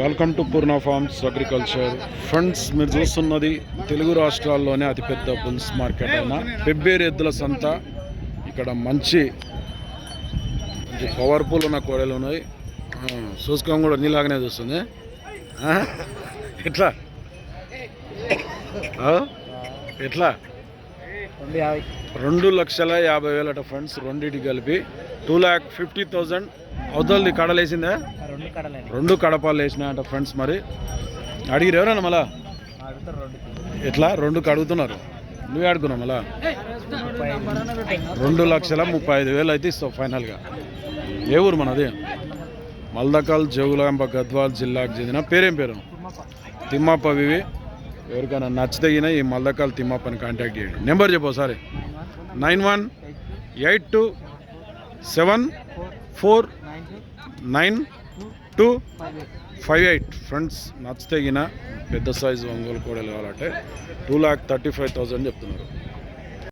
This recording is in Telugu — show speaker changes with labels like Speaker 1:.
Speaker 1: Welcome to Purna farms agriculture. Friends మీరు చూస్తున్నది తెలుగు రాష్ట్రాల్లోనే అతిపెద్ద బుల్స్ మార్కెట్ అయిన. పెబ్బేరు ఎద్దుల సంత ఇక్కడ మంచి మంచి పవర్ఫుల్ ఉన్న కోడలు ఉన్నాయి. చూసుకోం చూసుకోవడం కూడా నీలాగానే చూస్తుంది. ఎట్లా? ఎట్లా?
Speaker 2: రెండు
Speaker 1: లక్షల యాభై వేలట ఫ్రెండ్స్ రెండింటికి కలిపి టూ ల్యాక్ ఫిఫ్టీ థౌజండ్ అవతలది కడలేసిందా
Speaker 2: రెండు కడలే.
Speaker 1: రెండు కడపాలు వేసినాయంట ఫ్రెండ్స్ మరి. అడిగిరు ఎవరన్నా మళ్ళా? ఎట్లా? రెండు అడుగుతున్నారు నువ్వే అడుగున్నావు మళ్ళా? రెండు లక్షల ముప్పై ఐదు వేలు అయితే ఇస్తావు ఫైనల్గా ఏ ఊరు మనది? మల్దకల్ జోగులాంబ గద్వాల్ జిల్లాకు చెందిన పేరేం పేరు? తిమ్మప్ప వివి. ఎవరికైనా నచ్చితగిన ఈ మల్లకాల తిమ్మప్పని కాంటాక్ట్ చేయండి. నెంబర్ చెప్పు ఒకసారి. Nine one eight two seven four
Speaker 2: nine
Speaker 1: two five eight friends నచ్చితగిన పెద్ద సైజు ఒంగోలు కోడలు కావాలంటే two lakh thirty five thousand చెప్తున్నారు.